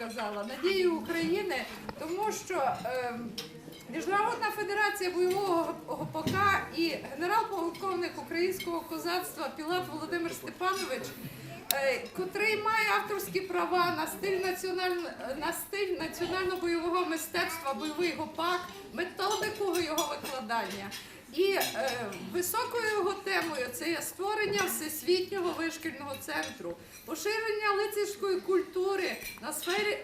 сказала, надією України, тому що е, Міжнародна федерація бойового гопака і генерал-полковник українського козацтва Пілат Володимир Степанович, е, котрий має авторські права на стиль національно на стиль національно-бойового мистецтва, бойовий гопак, методику його викладання. І е, високою його темою це є створення всесвітнього вишкільного центру, поширення лицарської культури на сфері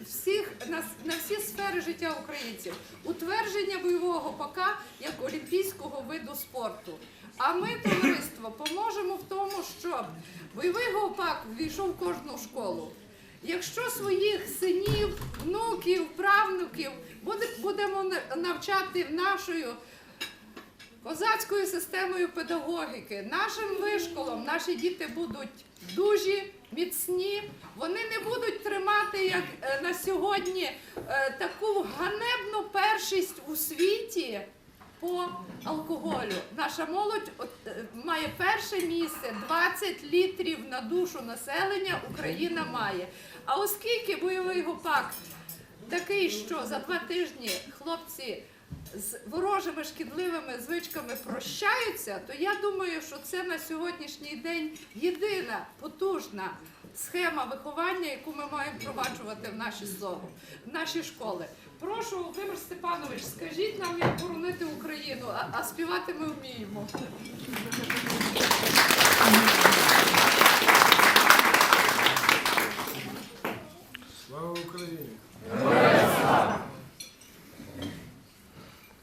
всіх на, на всі сфери життя українців, утвердження бойового гопака як олімпійського виду спорту. А ми, товариство, поможемо в тому, щоб бойовий гопак ввійшов в кожну школу. Якщо своїх синів, внуків, правнуків будемо навчати нашою козацькою системою педагогіки, нашим вишколом наші діти будуть дужі, міцні. Вони не будуть тримати як е, на сьогодні е, таку ганебну першість у світі по алкоголю. Наша молодь е, має перше місце 20 літрів на душу населення Україна має. А оскільки бойовий гопак такий, що за два тижні хлопці з ворожими шкідливими звичками прощаються, то я думаю, що це на сьогоднішній день єдина потужна схема виховання, яку ми маємо впроваджувати в наші слово, в наші школи. Прошу, Володимир Степанович, скажіть нам, як боронити Україну, а, а співати ми вміємо. Слава Україні!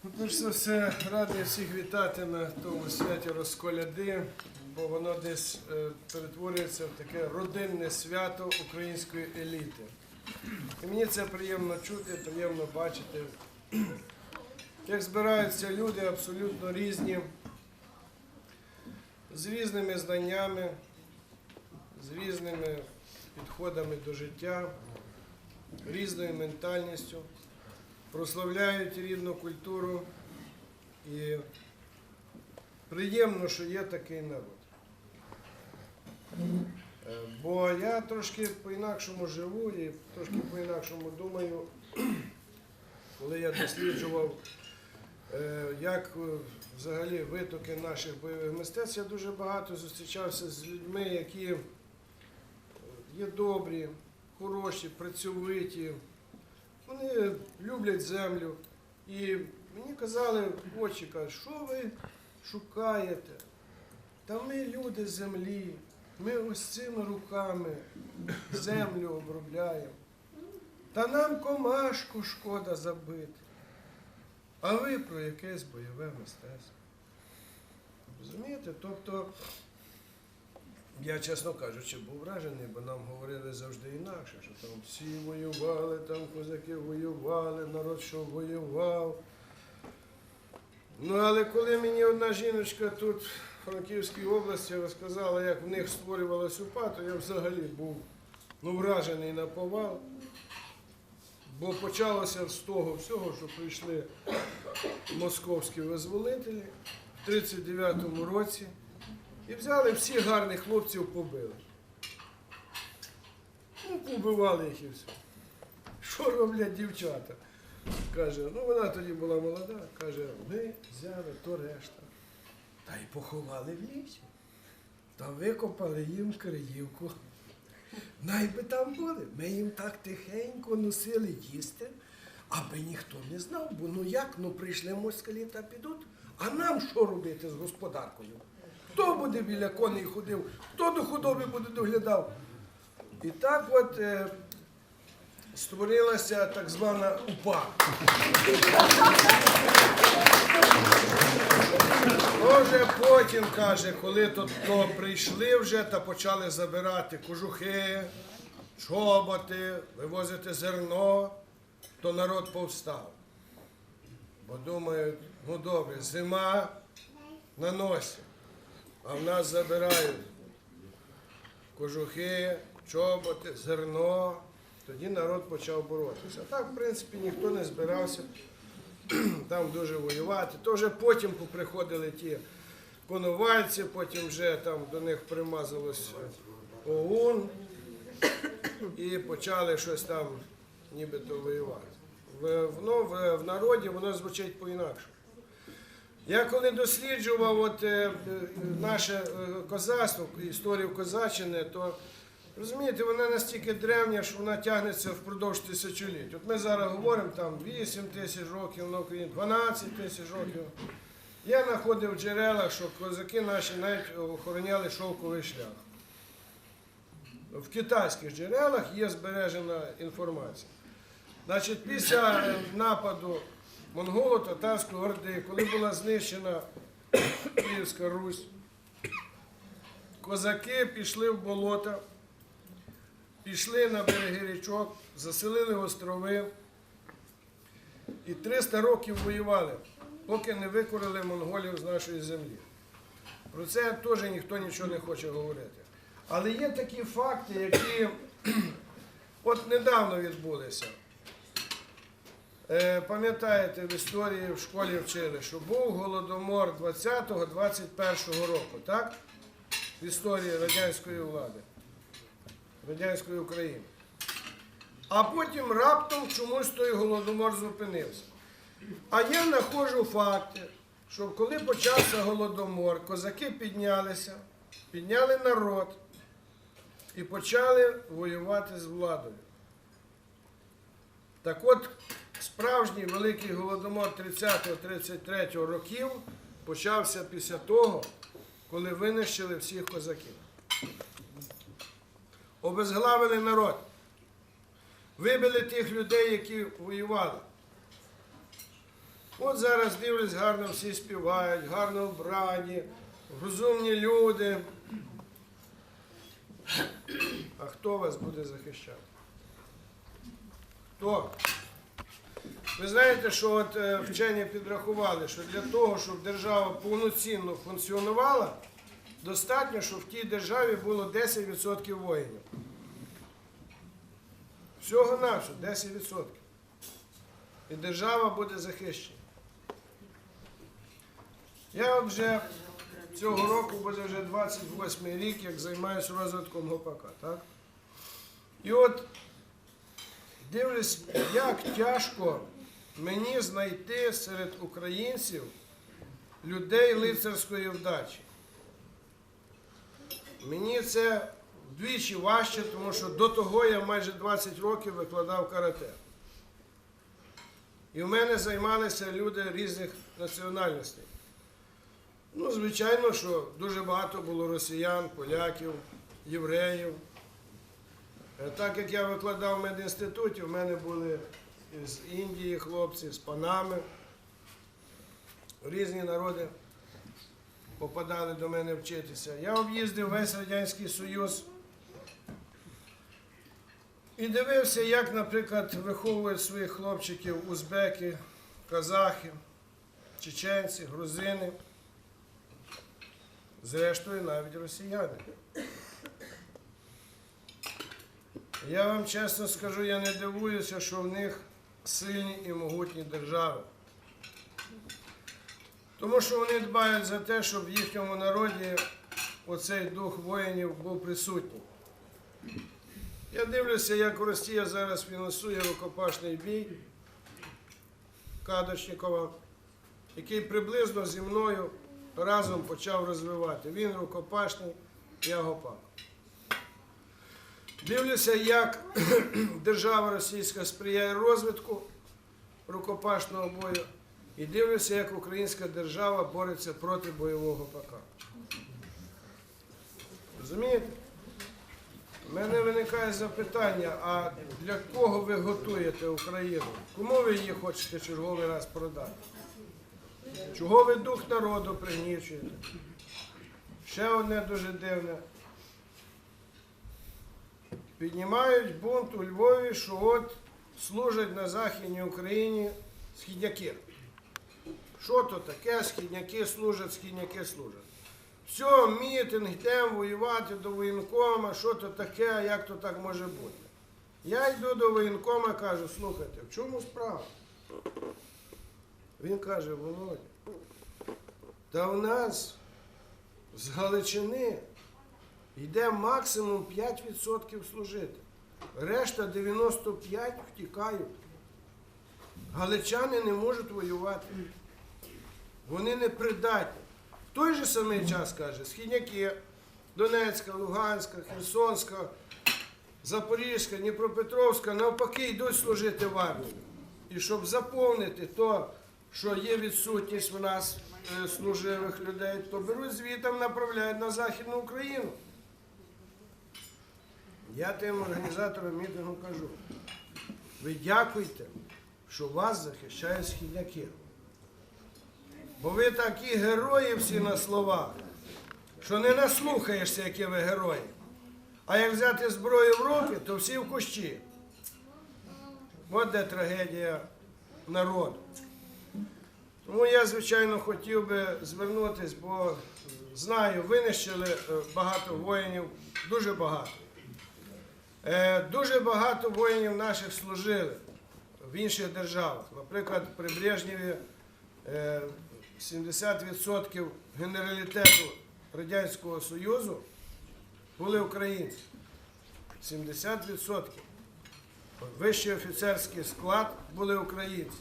Ну, Перш за все, радий всіх вітати на тому святі розколяди, бо воно десь е, перетворюється в таке родинне свято української еліти. І мені це приємно чути, приємно бачити, як збираються люди абсолютно різні, з різними знаннями, з різними підходами до життя різною ментальністю, прославляють рідну культуру. І приємно, що є такий народ. Е, Бо я трошки по-інакшому живу і трошки по-інакшому думаю, коли я досліджував, е, як е, взагалі витоки наших бойових мистецтв, я дуже багато зустрічався з людьми, які є добрі, хороші, працьовиті. Вони люблять землю. І мені казали в очі, кажуть, що ви шукаєте? Та ми люди землі, ми ось цими руками землю обробляємо. Та нам комашку шкода забити. А ви про якесь бойове мистецтво. Розумієте? Тобто я, чесно кажучи, був вражений, бо нам говорили завжди інакше, що там всі воювали, там козаки воювали, народ що воював. Ну, але коли мені одна жіночка тут в Франківській області розказала, як в них створювалась УПА, то я взагалі був ну, вражений на повал. Бо почалося з того всього, що прийшли московські визволителі в 39-му році. І взяли всіх гарних хлопців побили. Ну, побивали їх і все. Що роблять дівчата? Каже, ну вона тоді була молода, каже, ми взяли то решта. Та й поховали в лісі. Та викопали їм криївку. Найби там були. Ми їм так тихенько носили їсти, аби ніхто не знав, бо ну як, ну прийшли москалі та підуть. А нам що робити з господаркою? Хто буде біля коней ходив, хто до худоби буде доглядав? І так от е, створилася так звана УПА. То вже потім каже, коли то, то прийшли вже та почали забирати кожухи, чоботи, вивозити зерно, то народ повстав. Бо думають, ну добре, зима на носі, а в нас забирають кожухи, чоботи, зерно. Тоді народ почав боротися. Так, в принципі, ніхто не збирався там дуже воювати. То вже потім поприходили ті коновальці, потім вже там до них примазалось ОУН. і почали щось там нібито воювати. В, воно в, в народі воно звучить по-інакшому. Я коли досліджував от, е, е, наше е, козацтво, історію Козаччини, то розумієте, вона настільки древня, що вона тягнеться впродовж тисячоліть. От ми зараз говоримо там 8 тисяч років на Україні, 12 тисяч років. Я знаходив в джерелах, що козаки наші навіть охороняли шовковий шлях. В китайських джерелах є збережена інформація. Значить, після е, нападу монголо-татарської орди, коли була знищена Київська Русь, козаки пішли в болота, пішли на береги річок, заселили острови і 300 років воювали, поки не викорили монголів з нашої землі. Про це теж ніхто нічого не хоче говорити. Але є такі факти, які от недавно відбулися. Е, Пам'ятаєте, в історії в школі вчили, що був голодомор 20-21 року, так? В історії радянської влади, радянської України. А потім раптом чомусь той голодомор зупинився. А я знаходжу факти, що коли почався голодомор, козаки піднялися, підняли народ і почали воювати з владою. Так от, справжній великий голодомор 30-33 років почався після того, коли винищили всіх козаків. Обезглавили народ. Вибили тих людей, які воювали. От зараз дивлюсь, гарно всі співають, гарно вбрані, розумні люди. А хто вас буде захищати? Хто? Ви знаєте, що от е, вчені підрахували, що для того, щоб держава повноцінно функціонувала, достатньо, щоб в тій державі було 10% воїнів. Всього нашого 10%. І держава буде захищена. Я вже цього року буде вже 28 рік, як займаюся розвитком ГОПАК. Так? І от дивлюсь, як тяжко мені знайти серед українців людей лицарської вдачі. Мені це вдвічі важче, тому що до того я майже 20 років викладав карате. І в мене займалися люди різних національностей. Ну, звичайно, що дуже багато було росіян, поляків, євреїв. Е, Так як я викладав в медінституті, в мене були з Індії хлопці, з Панами. Різні народи попадали до мене вчитися. Я об'їздив весь Радянський Союз і дивився, як, наприклад, виховують своїх хлопчиків узбеки, казахи, чеченці, грузини, зрештою навіть росіяни. Я вам чесно скажу, я не дивуюся, що в них сильні і могутні держави. Тому що вони дбають за те, щоб в їхньому народі оцей дух воїнів був присутній. Я дивлюся, як Росія зараз фінансує рукопашний бій Кадочникова, який приблизно зі мною разом почав розвивати. Він рукопашний, я гопак. Дивлюся, як держава російська сприяє розвитку рукопашного бою, і дивлюся, як українська держава бореться проти бойового ПК. Розумієте? У мене виникає запитання, а для кого ви готуєте Україну? Кому ви її хочете черговий раз продати? Чого ви дух народу пригнічуєте? Ще одне дуже дивне. Піднімають бунт у Львові, що от служать на Західній Україні східняки. Що то таке? Східняки служать, східняки служать. Все, мітинг, йдемо воювати до воєнкома, що то таке, як то так може бути. Я йду до воєнкома кажу, слухайте, в чому справа? Він каже, Володя, та в нас з Галичини йде максимум 5% служити. Решта 95 втікають. Галичани не можуть воювати. Вони не придатні. В той же самий час каже, східняки, Донецька, Луганська, Херсонська, Запорізька, Дніпропетровська навпаки йдуть служити в армію. І щоб заповнити то, що є відсутність в нас е, служивих людей, то беруть звітом, направляють на Західну Україну. Я тим організаторам мітингу кажу, ви дякуйте, що вас захищають східняки. Бо ви такі герої всі на словах, що не наслухаєшся, які ви герої. А як взяти зброю в руки, то всі в кущі. От де трагедія народу. Тому я, звичайно, хотів би звернутися, бо знаю, винищили е, багато воїнів, дуже багато. Е, Дуже багато воїнів наших служили в інших державах. Наприклад, при Брежнєві е, 70% генералітету Радянського Союзу були українці. 70%. Вищий офіцерський склад були українці.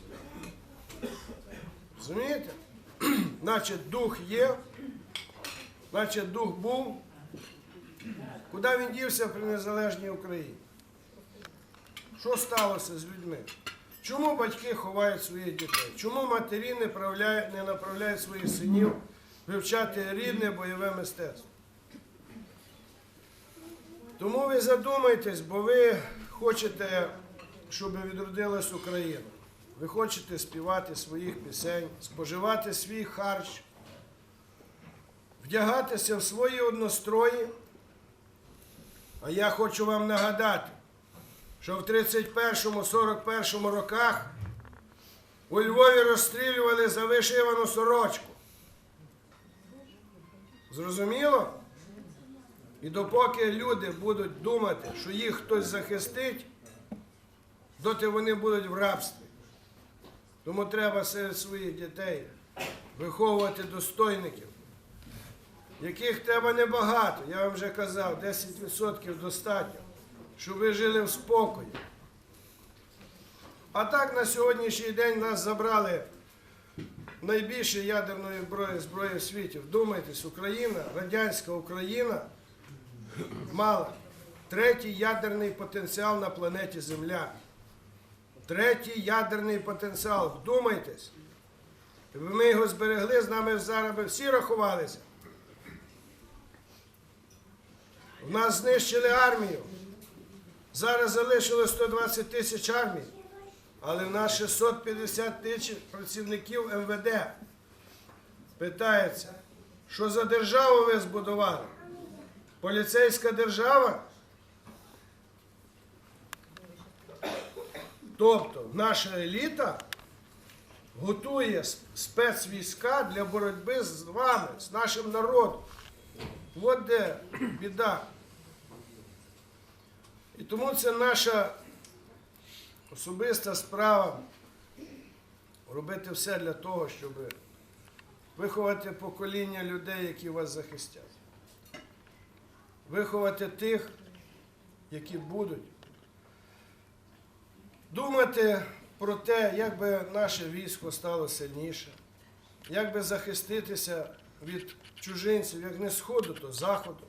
Розумієте? Значить, дух є, значить, дух був. Куди він дівся при незалежній Україні? Що сталося з людьми? Чому батьки ховають своїх дітей? Чому матері не, направляють, не направляють своїх синів вивчати рідне бойове мистецтво? Тому ви задумайтесь, бо ви хочете, щоб відродилась Україна. Ви хочете співати своїх пісень, споживати свій харч, вдягатися в свої однострої. А я хочу вам нагадати, що в 31-41 роках у Львові розстрілювали за вишивану сорочку. Зрозуміло? І допоки люди будуть думати, що їх хтось захистить, доти вони будуть в рабстві. Тому треба серед своїх дітей виховувати достойників, яких треба небагато. Я вам вже казав, 10% достатньо, щоб ви жили в спокої. А так на сьогоднішній день нас забрали найбільше ядерної зброї, зброї в світі. Вдумайтесь, Україна, радянська Україна мала третій ядерний потенціал на планеті Земля. Третій ядерний потенціал. Вдумайтесь. Якби ми його зберегли, з нами зараз би всі рахувалися. В нас знищили армію. Зараз залишилось 120 тисяч армій, але в нас 650 тисяч працівників МВД. Питається, що за державу ви збудували? Поліцейська держава? Тобто наша еліта готує спецвійська для боротьби з вами, з нашим народом. От де біда. І тому це наша особиста справа робити все для того, щоб виховати покоління людей, які вас захистять. Виховати тих, які будуть думати про те, як би наше військо стало сильніше, як би захиститися від чужинців, як не сходу, то заходу.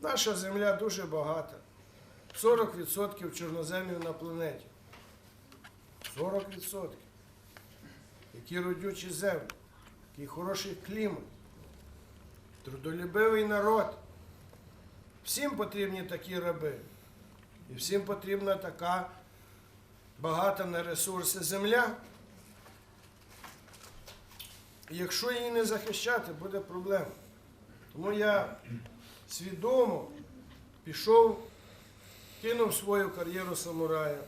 Наша земля дуже багата. 40% чорноземів на планеті. 40%. Які родючі землі, який хороший клімат, трудолюбивий народ. Всім потрібні такі раби. І всім потрібна така багата на ресурси земля. І якщо її не захищати, буде проблема. Тому я свідомо пішов, кинув свою кар'єру самурая,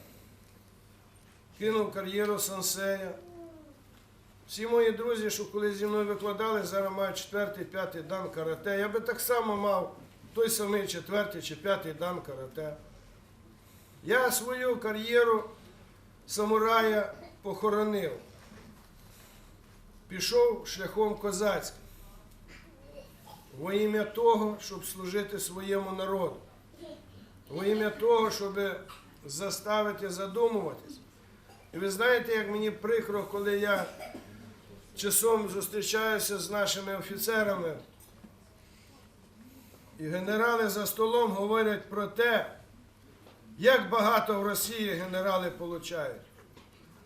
кинув кар'єру сенсея. Всі мої друзі, що коли зі мною викладали, зараз мають четвертий, п'ятий дан карате. Я би так само мав той самий четвертий чи п'ятий дан карате. Я свою кар'єру самурая похоронив. Пішов шляхом козацьким. во ім'я того, щоб служити своєму народу, во ім'я того, щоб заставити задумуватись. І ви знаєте, як мені прикро, коли я часом зустрічаюся з нашими офіцерами, і генерали за столом говорять про те, як багато в Росії генерали получають,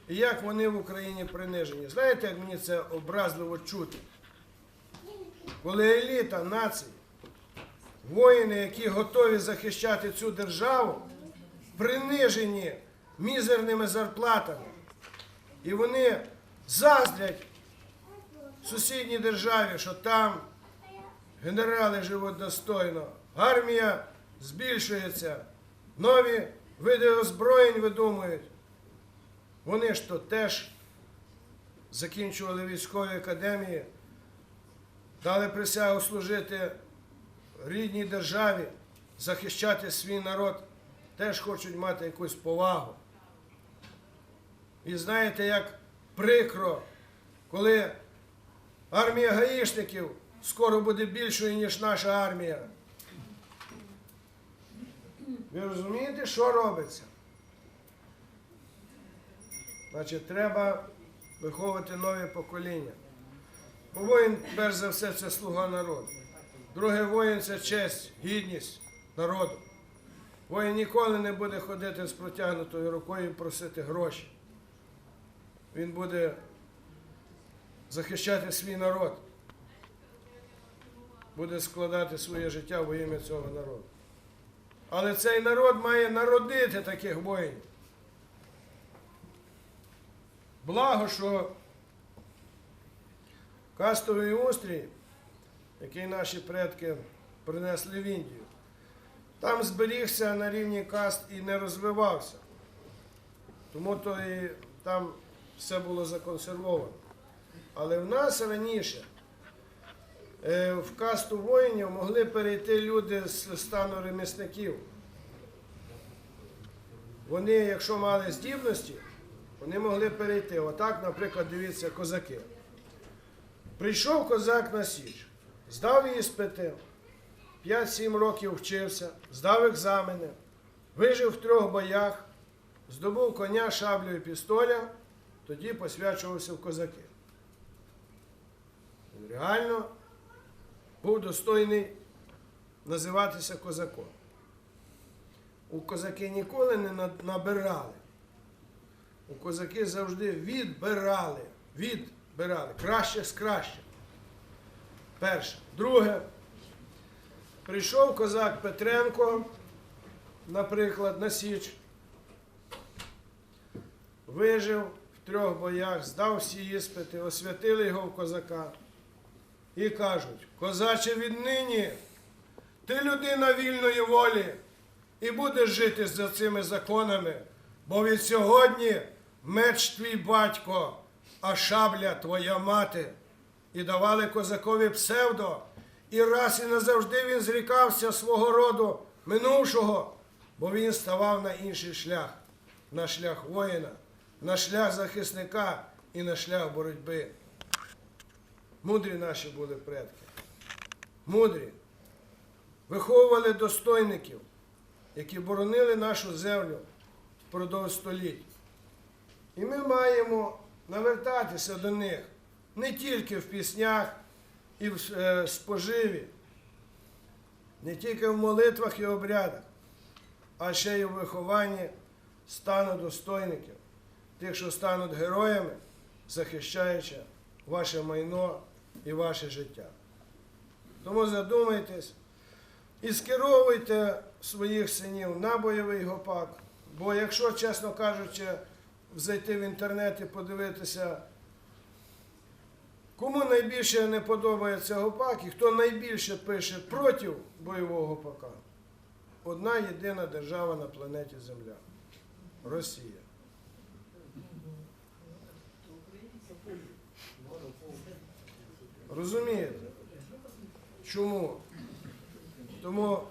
і як вони в Україні принижені. Знаєте, як мені це образливо чути? Коли еліта нації, воїни, які готові захищати цю державу, принижені мізерними зарплатами, і вони заздрять сусідній державі, що там генерали живуть достойно, армія збільшується, нові види озброєнь видумують. Вони ж то теж закінчували військові академії, дали присягу служити рідній державі, захищати свій народ, теж хочуть мати якусь повагу. І знаєте, як прикро, коли армія гаїшників скоро буде більшою, ніж наша армія. Ви розумієте, що робиться? Значить, треба виховувати нове покоління. Бо воїн, перш за все, це слуга народу. Друге воїн це честь, гідність народу. Воїн ніколи не буде ходити з протягнутою рукою і просити гроші. Він буде захищати свій народ, буде складати своє життя во ім'я цього народу. Але цей народ має народити таких воїнів. Благо, що кастовий устрій, який наші предки принесли в Індію, там зберігся на рівні каст і не розвивався. Тому то і там все було законсервовано. Але в нас раніше е, в касту воїнів могли перейти люди з стану ремісників. Вони, якщо мали здібності, вони могли перейти. Отак, наприклад, дивіться, козаки. Прийшов козак на Січ, здав іспити, 5-7 років вчився, здав екзамени, вижив в трьох боях, здобув коня, шаблю і пістоля, тоді посвячувався в козаки. Він реально був достойний називатися козаком. У козаки ніколи не набирали. У козаки завжди відбирали. Відбирали. Краще з кращих. Перше. Друге. Прийшов козак Петренко, наприклад, на Січ. Вижив в трьох боях, здав всі іспити, освятили його в козака. І кажуть, козаче віднині, ти людина вільної волі і будеш жити за цими законами, бо від сьогодні меч твій батько, а шабля твоя мати. І давали козакові псевдо, і раз і назавжди він зрікався свого роду минувшого, бо він ставав на інший шлях, на шлях воїна, на шлях захисника і на шлях боротьби. Мудрі наші були предки. Мудрі. Виховували достойників, які боронили нашу землю впродовж століть. І ми маємо навертатися до них не тільки в піснях і в е, споживі, не тільки в молитвах і обрядах, а ще й у вихованні стану достойників, тих, що стануть героями, захищаючи ваше майно і ваше життя. Тому задумайтесь і скеровуйте своїх синів на бойовий гопак. Бо якщо, чесно кажучи, зайти в інтернет і подивитися, кому найбільше не подобається гопак і хто найбільше пише проти бойового гопака, одна єдина держава на планеті Земля Росія. Розумієте? Чому? Тому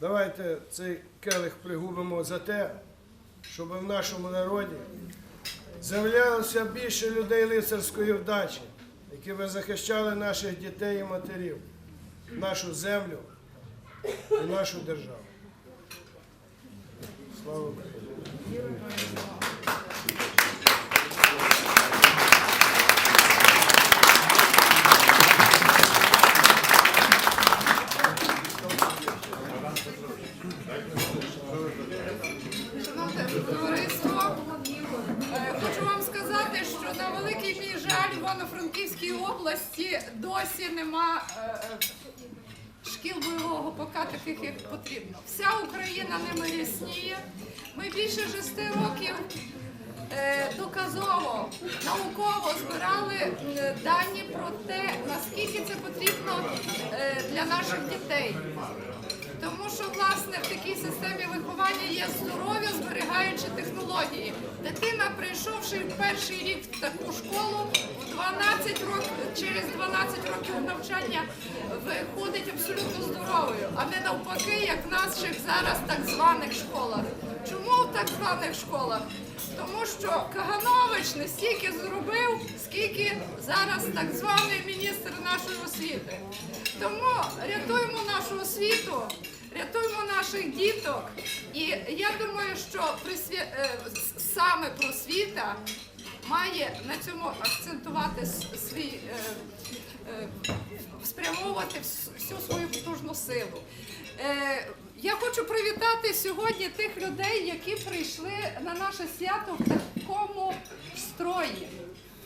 давайте цей келих пригубимо за те, щоб в нашому народі з'являлося більше людей лицарської вдачі, які ви захищали наших дітей і матерів. нашу землю і нашу державу. Слава Україні! Шановне товариство, е, хочу вам сказати, що на великий мій жаль в Івано-Франківській області досі нема е, е, шкіл бойового ПК таких, як потрібно. Вся Україна ними рясніє. Ми більше шести років е, доказово, науково збирали дані про те, наскільки це потрібно для наших дітей. Тому що власне в такій системі виховання є здоров'я, зберігаючи технології. Дитина, прийшовши перший рік в таку школу, в 12 років через 12 років навчання виходить абсолютно здоровою, а не навпаки, як в наших зараз так званих школах. Чому в так званих школах? Тому що Каганович не стільки зробив, скільки зараз так званий міністр нашої освіти. Тому рятуємо нашу освіту, рятуємо наших діток. І я думаю, що присвя... е, саме просвіта має на цьому акцентувати свій. е, е, спрямовувати всю свою потужну силу. Я хочу привітати сьогодні тих людей, які прийшли на наше свято в такому строї,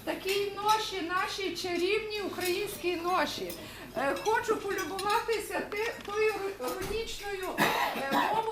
такій ноші, нашій чарівній українській ноші. Е, хочу полюбуватися ти- тою рунічною е, мовою.